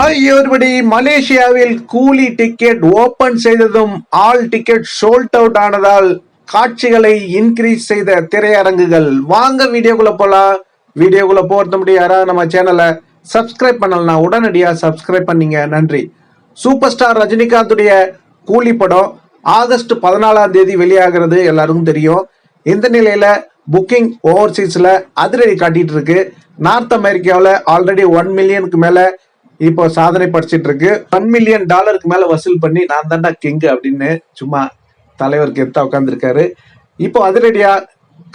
ஆகியோர்படி மலேசியாவில் Coolie ticket open செய்ததும் all ticket sold out ஆனதால் காட்சிகளை இன்க்ரீஸ் செய்த திரையரங்குகள். வாங்க வீடியோக்குள்ள போலாம். வீடியோக்குள்ள போறது முடியும் யாராவது நம்ம சேனலை சப்ஸ்கிரைப் பண்ணலாம் உடனடியாக சப்ஸ்கிரைப் பண்ணீங்க. நன்றி. சூப்பர் ஸ்டார் ரஜினிகாந்துடைய கூலி படம் ஆகஸ்ட் பதினாலாம் தேதி வெளியாகிறது எல்லாருக்கும் தெரியும். இந்த நிலையில புக்கிங் ஓவர்சீஸ்ல அதிரடி காட்டிட்டு இருக்கு. நார்த் அமெரிக்காவில் ஆல்ரெடி ஒன் மில்லியனுக்கு மேலே இப்போ சாதனை படிச்சிட்டு இருக்கு ஒன் மில்லியன் டாலருக்கு மேல வசூல் பண்ணி நான் தாண்டா கிங் அப்படின்னு சும்மா தலைவர் கெத்தா உட்காந்துருக்காரு இப்போ அதிரடியா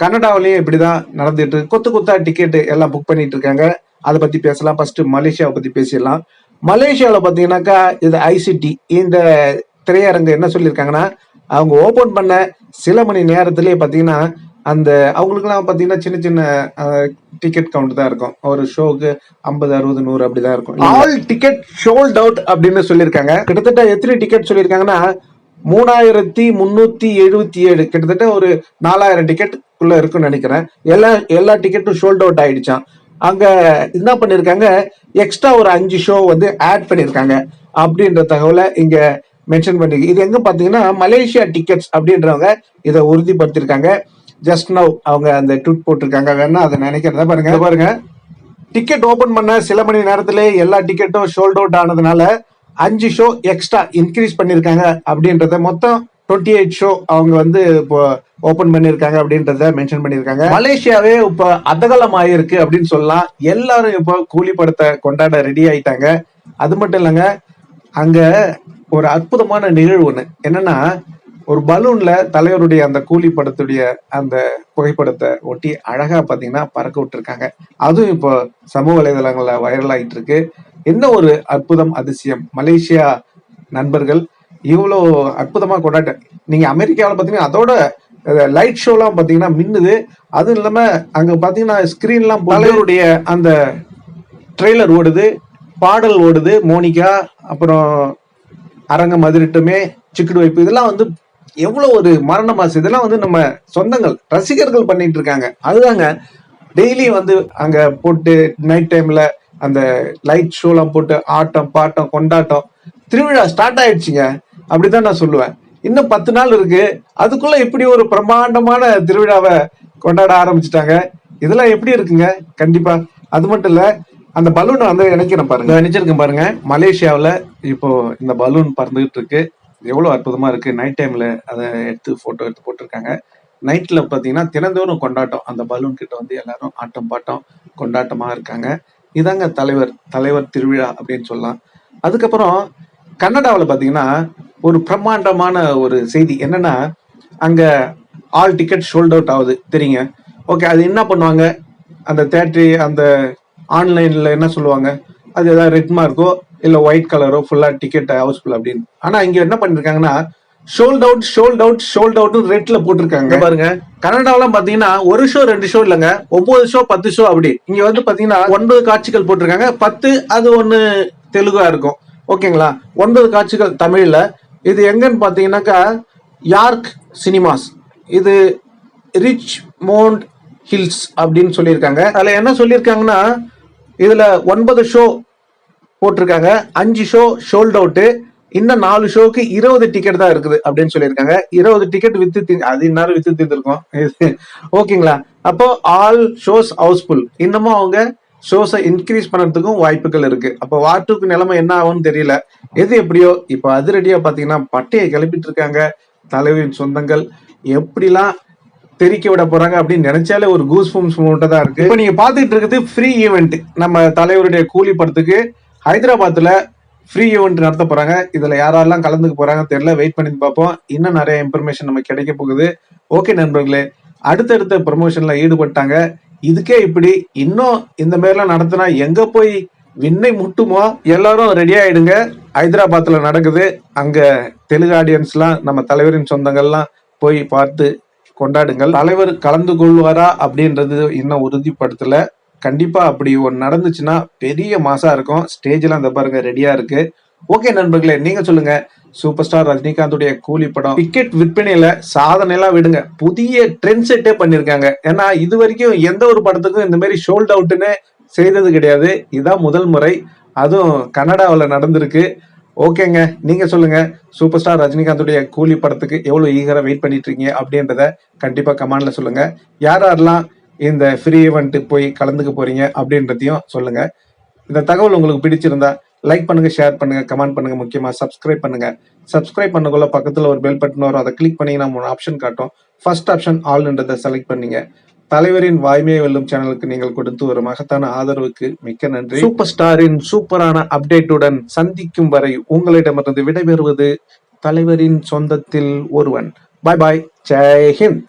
கனடாவிலையும் இப்படிதான் நடந்துட்டு இருக்கு. கொத்து கொத்தா டிக்கெட்டு எல்லாம் புக் பண்ணிட்டு இருக்காங்க அதை பத்தி பேசலாம். ஃபர்ஸ்ட் மலேசியாவை பத்தி பேசிடலாம். மலேசியாவில் பார்த்தீங்கன்னாக்கா இது ஐசிடி இந்த திரையரங்கு என்ன சொல்லியிருக்காங்கன்னா அவங்க ஓபன் பண்ண சில மணி நேரத்திலேயே பார்த்தீங்கன்னா அந்த அவங்களுக்குலாம் பார்த்தீங்கன்னா சின்ன சின்ன டிக்கெட் கவுண்ட் தான் இருக்கும். ஒரு ஷோக்கு ஐம்பது அறுபது நூறு அப்படிதான் இருக்கும். ஆல் டிக்கெட் ஷோல்ட் அவுட் அப்படின்னு சொல்லியிருக்காங்க. கிட்டத்தட்ட எத்தனை டிக்கெட் சொல்லியிருக்காங்கன்னா மூணாயிரத்தி முன்னூத்தி எழுபத்தி ஏழு. கிட்டத்தட்ட ஒரு நாலாயிரம் டிக்கெட்டுக்குள்ள இருக்குன்னு நினைக்கிறேன். எல்லா எல்லா டிக்கெட்டும் ஷோல்ட் அவுட் ஆயிடுச்சான் அங்க என்ன பண்ணிருக்காங்க எக்ஸ்ட்ரா ஒரு அஞ்சு ஷோ வந்து ஆட் பண்ணிருக்காங்க அப்படின்ற தகவலை இங்க மென்ஷன் பண்ணிருக்கு. இது எங்க பாத்தீங்கன்னா மலேசியா டிக்கெட்ஸ் அப்படின்றவங்க இதை உறுதிப்படுத்திருக்காங்க ஜஸ்ட் நவ் அவங்க அந்த ட்வீட் போட்டிருக்காங்க. வேணா அதை நினைக்கிறத பாருங்க. பாருங்க. டிக்கெட் ஓபன் பண்ண சில மணி நேரத்திலே எல்லா டிக்கெட்டும் ஷோல்ட் அவுட் ஆனதுனால அஞ்சு ஷோ எக்ஸ்ட்ரா இன்க்ரீஸ் பண்ணிருக்காங்க அப்படின்றத மொத்தம் டுவெண்ட்டி எயிட் ஷோ அவங்க வந்து இப்போ ஓபன் பண்ணிருக்காங்க அப்படின்றத மென்ஷன் பண்ணிருக்காங்க மலேசியாவே இப்போ அதகலம் ஆயிருக்கு அப்படின்னு சொல்லலாம். எல்லாரும் இப்போ கூலி படத்தை கொண்டாட ரெடி ஆயிட்டாங்க. அது மட்டும் இல்லைங்க அங்க ஒரு அற்புதமான நிகழ்வு ஒண்ணு. என்னன்னா ஒரு பலூன்ல தலைவருடைய அந்த கூலி படத்துடைய அந்த புகைப்படத்தை ஒட்டி அழகா பாத்தீங்கன்னா பறக்க விட்டுருக்காங்க. அதுவும் இப்போ சமூக வலைதளங்கள்ல வைரல் ஆயிட்டு இருக்கு என்ன ஒரு அற்புதம் அதிசயம்? மலேசியா நண்பர்கள் இவ்வளோ அற்புதமா கொண்டாட்ட நீங்க அமெரிக்காவில் பாத்தீங்கன்னா அதோட லைட் ஷோலாம் பார்த்தீங்கன்னா மின்னுது. அதுவும் இல்லாம அங்க பாத்தீங்கன்னா ஸ்கிரீன்லாம் தலைவருடைய அந்த ட்ரெய்லர் ஓடுது பாடல் ஓடுது மோனிகா அப்புறம் அரங்கம் அதிரட்டுமே சிக்குடு வைப்பு இதெல்லாம் வந்து எவ்வளவு ஒரு மரண மாசு இதெல்லாம் வந்து நம்ம சொந்தங்கள் ரசிகர்கள் பண்ணிட்டு இருக்காங்க. அதுதாங்க டெய்லி வந்து அங்க போட்டு நைட் டைம்ல அந்த லைட் ஷோலாம் போட்டு ஆட்டம் பாட்டம் கொண்டாட்டம் திருவிழா ஸ்டார்ட் ஆயிடுச்சுங்க. அப்படிதான் நான் சொல்லுவேன். இன்னும் பத்து நாள் இருக்கு. அதுக்குள்ள இப்படி ஒரு பிரம்மாண்டமான திருவிழாவை கொண்டாட ஆரம்பிச்சிட்டாங்க. இதெல்லாம் எப்படி இருக்குங்க? கண்டிப்பா. அது மட்டும் இல்ல அந்த பலூனை வந்து நினைக்கிறேன் பாருங்க. நினைச்சிருக்கேன் பாருங்க. மலேசியாவில் இப்போ இந்த பலூன் பறந்துகிட்டு இருக்கு. எவ்வளோ அற்புதமாக இருக்குது நைட் டைமில் அதை எடுத்து ஃபோட்டோ எடுத்து போட்டிருக்காங்க. நைட்டில் பார்த்தீங்கன்னா தினந்தோறும் கொண்டாட்டம். அந்த பலூன் கிட்ட வந்து எல்லாரும் ஆட்டம் பாட்டம் கொண்டாட்டமாக இருக்காங்க. இதாங்க தலைவர் தலைவர் திருவிழா அப்படின்னு சொல்லலாம். அதுக்கப்புறம் கன்னடாவில் பார்த்தீங்கன்னா ஒரு பிரம்மாண்டமான ஒரு செய்தி. என்னன்னா அங்கே ஆல் டிக்கெட் ஷோல்ட் அவுட் ஆகுது. தெரியுங்க? ஓகே அது என்ன பண்ணுவாங்க? அந்த தேட்டரி அந்த ஆன்லைனில் என்ன சொல்லுவாங்க? அது எதாவது ரெட் மார்க்கோ இல்ல ஒயிட் கலரோ ஃபுல்லா டிக்கெட் ஹவுஸ்ஃபுல் அப்படின்னு. ஆனா இங்க என்ன பண்ணிருக்காங்கன்னா sold out sold out sold out ரெட்ல போட்டிருக்காங்க. பாருங்க. கனடாலாம் பாத்தீங்கன்னா ஒரு ஷோ ரெண்டு ஷோ இல்லைங்க. ஒன்பது ஷோ பத்து ஷோ அப்படி. இங்க வந்து பாத்தீங்கன்னா ஒன்பது காட்சிகள் போட்டிருக்காங்க. பத்து அது ஒண்ணு தெலுங்கா இருக்கும். ஓகேங்களா? ஒன்பது காட்சிகள் தமிழ்ல. இது எங்கன்னு பாத்தீங்கன்னாக்கா யார்க் சினிமாஸ் இது ரிச் மோண்ட் ஹில்ஸ் அப்படின்னு சொல்லியிருக்காங்க. அதுல என்ன சொல்லியிருக்காங்கன்னா இதுல ஒன்பது ஷோ போட்டிருக்காங்க. அஞ்சு ஷோ ஷோல்ட் அவுட்டு இன்னும் நாலு ஷோக்கு இருபது டிக்கெட் தான் இருக்குது அப்படின்னு சொல்லியிருக்காங்க. இருபது டிக்கெட் வித்து தி- அது இந்நேரம் வித்து தீர்ந்துருக்கோம் ஓகேங்களா அப்போ ஆல் ஷோஸ் ஹவுஸ்ஃபுல் இன்னமும் அவங்க ஷோஸை இன்க்ரீஸ் பண்ணுறதுக்கும் வாய்ப்புகள் இருக்கு. அப்போ வாட்டுக்கு நிலைமை என்ன ஆகும்னு தெரியல. எது எப்படியோ இப்போ அதிரடியாக பார்த்தீங்கன்னா பட்டையை கிளப்பிட்டு இருக்காங்க தலைவரின் சொந்தங்கள் எப்படிலாம் தெரிக்க விட போறாங்க அப்படின்னு நினைச்சாலே ஒரு கூஸ் பம்ஸ் மூட்டை தான் இருக்கு. இப்போ நீங்க பாத்துட்டு இருக்குது ஃப்ரீ ஈவெண்ட் நம்ம தலைவருடைய கூலி படத்துக்கு ஹைதராபாத்ல ஃப்ரீ ஈவெண்ட் நடத்த போறாங்க. இதுல யாரெல்லாம் கலந்துக்க போறாங்க தெரியல. வெயிட் பண்ணி பார்ப்போம். இன்னும் நிறைய இன்ஃபர்மேஷன் நமக்கு கிடைக்க போகுது. ஓகே நண்பர்களே. அடுத்தடுத்த ப்ரொமோஷனில் ஈடுபட்டாங்க. இதுக்கே இப்படி இன்னும் இந்த மாதிரிலாம் நடத்தினா எங்க போய் விண்ணை முட்டுமோ? எல்லாரும் ரெடி ஆயிடுங்க. ஹைதராபாத்ல நடக்குது. அங்க தெலுங்கு ஆடியன்ஸ்லாம் நம்ம தலைவரின் சொந்தங்கள்லாம் போய் பார்த்து கொண்டாடுங்கள். தலைவர் கலந்து கொள்வாரா அப்படின்றது இன்னும் உறுதிப்படுத்தலை. கண்டிப்பா அப்படி ஒன்று நடந்துச்சுன்னா பெரிய மாசா இருக்கும். ஸ்டேஜ்லாம் அந்த பாருங்க ரெடியா இருக்கு. ஓகே நண்பர்களே நீங்க சொல்லுங்க. சூப்பர் ஸ்டார் ரஜினிகாந்துடைய கூலி படம். டிக்கெட் விற்பனையில சாதனை எல்லாம் விடுங்க. புதிய ட்ரெண்ட் செட்டே பண்ணிருக்காங்க. ஏன்னா இது வரைக்கும் எந்த ஒரு படத்துக்கும் இந்த மாதிரி ஷோல்ட் அவுட்டுன்னு செய்தது கிடையாது. இதான் முதல் முறை. அதுவும் கனடாவில் நடந்திருக்கு. ஓகேங்க நீங்க சொல்லுங்க. சூப்பர் ஸ்டார் ரஜினிகாந்துடைய கூலி படத்துக்கு எவ்வளவு ஈகரா வெயிட் பண்ணிட்டு இருக்கீங்க அப்படின்றத கண்டிப்பா கமாண்ட்ல சொல்லுங்க. யார் யாரெல்லாம் இந்த ஃப்ரீ ஈவெண்ட்டுக்கு போய் கலந்துக்க போறீங்க அப்படின்றதையும் சொல்லுங்க. இந்த தகவல் உங்களுக்கு பிடிச்சிருந்தா லைக் பண்ணுங்க ஷேர் பண்ணுங்க கமெண்ட் பண்ணுங்க முக்கியமா சப்ஸ்கிரைப் பண்ணுங்க. சப்ஸ்கிரைப் பண்ணக்குள்ள பக்கத்துல ஒரு பெல் பட்டன் வரும். அதை கிளிக் பண்ணீங்கன்னா மூணு ஆப்ஷன் காட்டும். ஃபர்ஸ்ட் ஆப்ஷன் ஆல்ன்றதை செலக்ட் பண்ணீங்க. தலைவரின் வாய்மையை வெல்லும் சேனலுக்கு நீங்கள் கொடுத்து ஒரு மகத்தான ஆதரவுக்கு மிக்க நன்றி. சூப்பர் ஸ்டாரின் சூப்பரான அப்டேட்டுடன் சந்திக்கும் வரை உங்களிடமிருந்து விடைபெறுவது தலைவரின் சொந்தத்தில் ஒருவன். பாய் பாய் ஜெய் ஹிந்த்